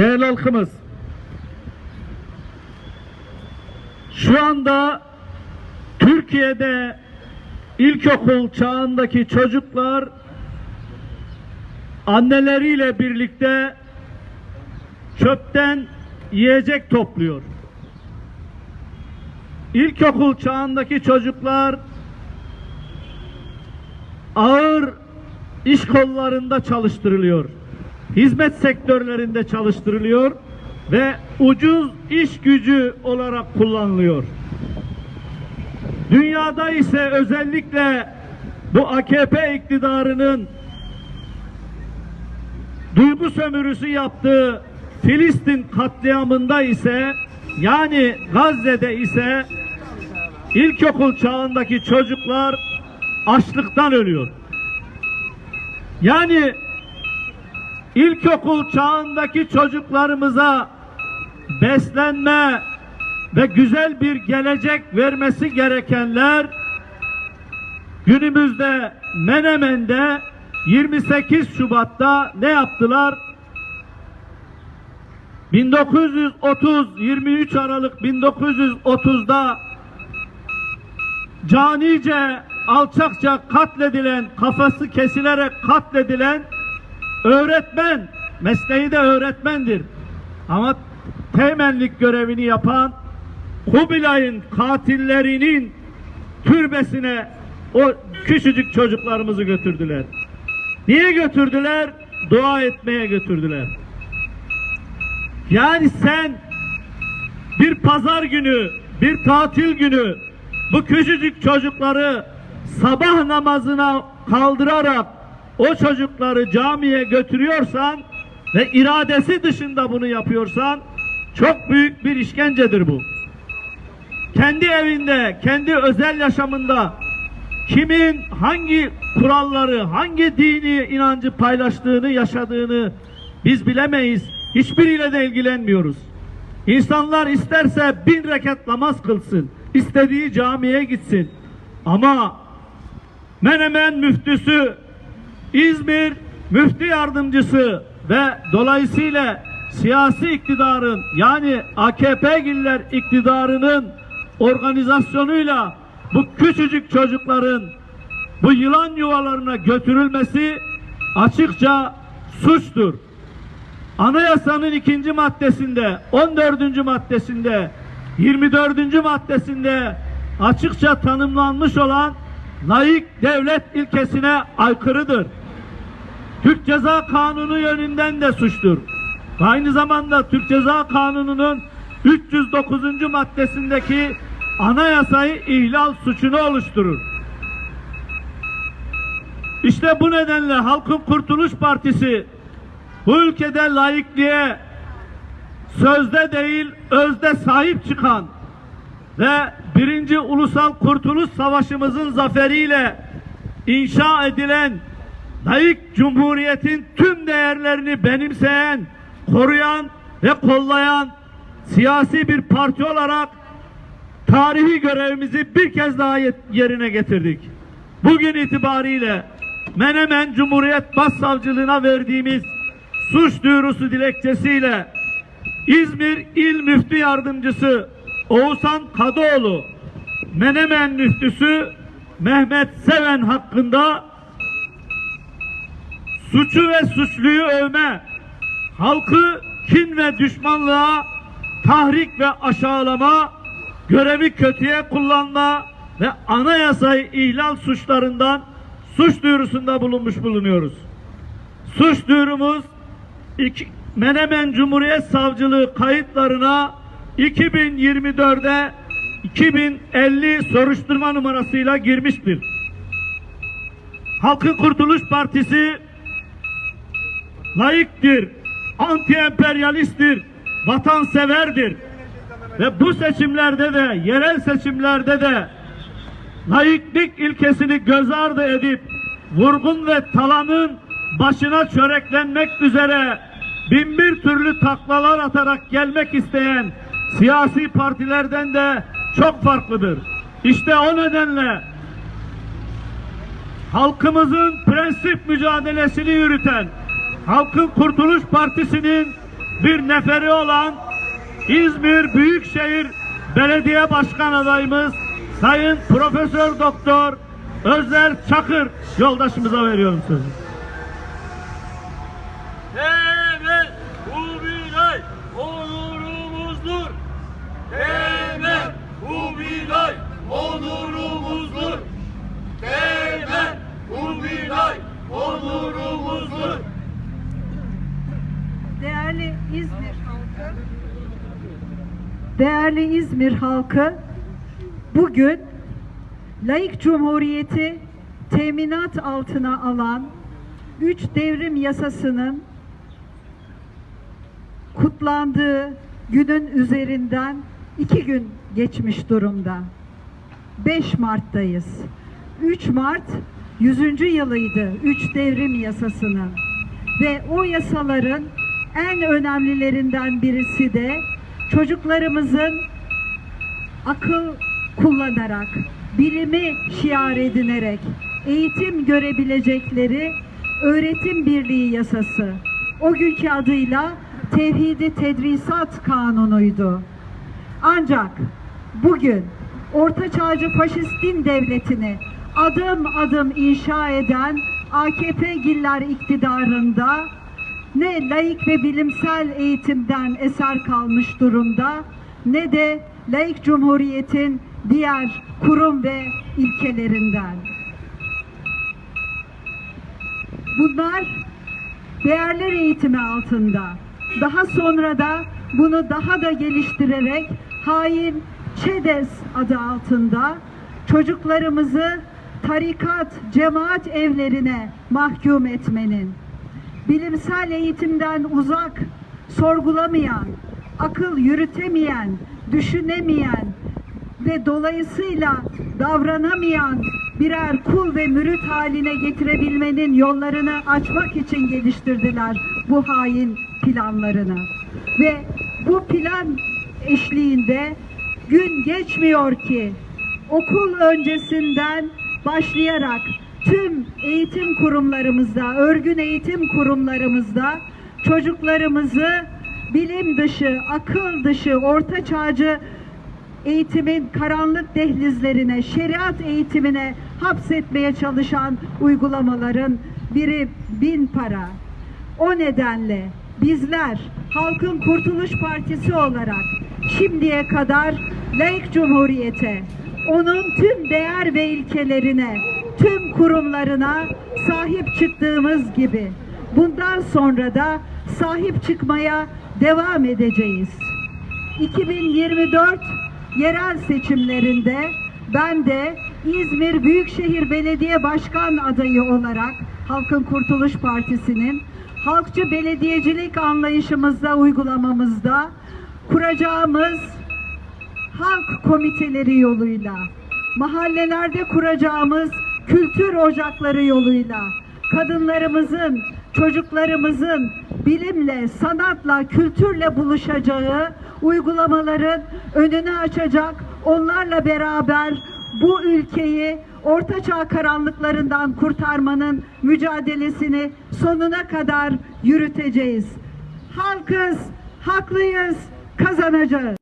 Değerli halkımız, şu anda Türkiye'de ilkokul çağındaki çocuklar anneleriyle birlikte çöpten yiyecek topluyor. İlkokul çağındaki çocuklar ağır iş kollarında çalıştırılıyor. Hizmet sektörlerinde çalıştırılıyor ve ucuz iş gücü olarak kullanılıyor. Dünyada ise özellikle bu AKP iktidarının duygu sömürüsü yaptığı Filistin katliamında ise yani Gazze'de ise ilkokul çağındaki çocuklar açlıktan ölüyor. Yani ilkokul çağındaki çocuklarımıza beslenme ve güzel bir gelecek vermesi gerekenler günümüzde Menemen'de 28 Şubat'ta ne yaptılar? 1930 23 Aralık 1930'da canice alçakça katledilen kafası kesilerek katledilen öğretmen mesleği de öğretmendir ama temenlik görevini yapan Kubilay'ın katillerinin türbesine o küçücük çocuklarımızı götürdüler. Niye götürdüler? Dua etmeye götürdüler. Yani sen bir pazar günü, bir tatil günü bu küçücük çocukları sabah namazına kaldırarak o çocukları camiye götürüyorsan ve iradesi dışında bunu yapıyorsan çok büyük bir işkencedir bu. Kendi evinde, kendi özel yaşamında kimin hangi kuralları, hangi dini inancı paylaştığını, yaşadığını biz bilemeyiz. Hiçbiriyle de ilgilenmiyoruz. İnsanlar isterse bin rekat namaz kılsın, istediği camiye gitsin. Ama Menemen müftüsü, İzmir müftü yardımcısı ve dolayısıyla siyasi iktidarın yani AKP'giller iktidarının organizasyonuyla bu küçücük çocukların bu yılan yuvalarına götürülmesi açıkça suçtur. Anayasanın ikinci maddesinde, 14. maddesinde, 24. maddesinde açıkça tanımlanmış olan layık devlet ilkesine aykırıdır. Türk Ceza Kanunu yönünden de suçtur. Aynı zamanda Türk Ceza Kanunu'nun 309. maddesindeki anayasayı ihlal suçunu oluşturur. İşte bu nedenle Halkın Kurtuluş Partisi bu ülkede laikliğe sözde değil özde sahip çıkan ve birinci ulusal kurtuluş savaşımızın zaferiyle inşa edilen layık cumhuriyetin tüm değerlerini benimseyen, koruyan ve kollayan siyasi bir parti olarak tarihi görevimizi bir kez daha yerine getirdik. Bugün itibariyle Menemen Cumhuriyet Başsavcılığına verdiğimiz suç duyurusu dilekçesiyle İzmir İl Müftü Yardımcısı Oğuzhan Kadıoğlu Menemen Müftüsü Mehmet Seven hakkında suçu ve suçluyu övme, halkı kin ve düşmanlığa tahrik ve aşağılama, görevi kötüye kullanma ve anayasayı ihlal suçlarından suç duyurusunda bulunmuş bulunuyoruz. Suç duyurumuz iki, Menemen Cumhuriyet Savcılığı kayıtlarına 2024'de 2050 soruşturma numarasıyla girmiştir. Halkın Kurtuluş Partisi layıktır, anti-emperyalisttir, vatanseverdir. Ve bu seçimlerde de, yerel seçimlerde de layıklık ilkesini göz ardı edip vurgun ve talanın başına çöreklenmek üzere bin bir türlü taklalar atarak gelmek isteyen siyasi partilerden de çok farklıdır. İşte o nedenle halkımızın prensip mücadelesini yürüten Halkın Kurtuluş Partisi'nin bir neferi olan İzmir Büyükşehir Belediye Başkan adayımız Sayın Profesör Doktor Özer Çakır yoldaşımıza veriyorum sözü. Evet, bu bilay onurumuzdur. Evet, bu bilay onurumuzdur. Evet, bu bilay onurumuzdur. Değerli İzmir halkı, değerli İzmir halkı, bugün laik cumhuriyeti teminat altına alan üç devrim yasasının kutlandığı günün üzerinden iki gün geçmiş durumda. 5 Mart'tayız. 3 Mart 100. yılıydı 3 devrim yasasının. Ve o yasaların en önemlilerinden birisi de çocuklarımızın akıl kullanarak, bilimi şiar edinerek eğitim görebilecekleri öğretim birliği yasası. O günkü adıyla Tevhidi Tedrisat Kanunu'ydu. Ancak bugün Orta Çağcı Faşist Din Devleti'ni adım adım inşa eden AKP giller iktidarında ne laik ve bilimsel eğitimden eser kalmış durumda ne de laik cumhuriyetin diğer kurum ve ilkelerinden. Bunlar değerler eğitimi altında. Daha sonra da bunu daha da geliştirerek hain ÇEDES adı altında çocuklarımızı tarikat, cemaat evlerine mahkum etmenin, bilimsel eğitimden uzak, sorgulamayan, akıl yürütemeyen, düşünemeyen ve dolayısıyla davranamayan birer kul ve mürit haline getirebilmenin yollarını açmak için geliştirdiler bu hain planlarını. Ve bu plan eşliğinde gün geçmiyor ki okul öncesinden başlayarak tüm eğitim kurumlarımızda, örgün eğitim kurumlarımızda çocuklarımızı bilim dışı, akıl dışı, orta çağcı eğitimin karanlık dehlizlerine, şeriat eğitimine hapsetmeye çalışan uygulamaların biri bin para. O nedenle bizler Halkın Kurtuluş Partisi olarak şimdiye kadar laik cumhuriyete, onun tüm değer ve ilkelerine, tüm kurumlarına sahip çıktığımız gibi bundan sonra da sahip çıkmaya devam edeceğiz. 2024 yerel seçimlerinde ben de İzmir Büyükşehir Belediye Başkan adayı olarak Halkın Kurtuluş Partisi'nin halkçı belediyecilik anlayışımızda uygulamamızda kuracağımız halk komiteleri yoluyla, mahallelerde kuracağımız kültür ocakları yoluyla, kadınlarımızın, çocuklarımızın bilimle, sanatla, kültürle buluşacağı uygulamaların önünü açacak, onlarla beraber bu ülkeyi ortaçağ karanlıklarından kurtarmanın mücadelesini sonuna kadar yürüteceğiz. Halkız, haklıyız, kazanacağız.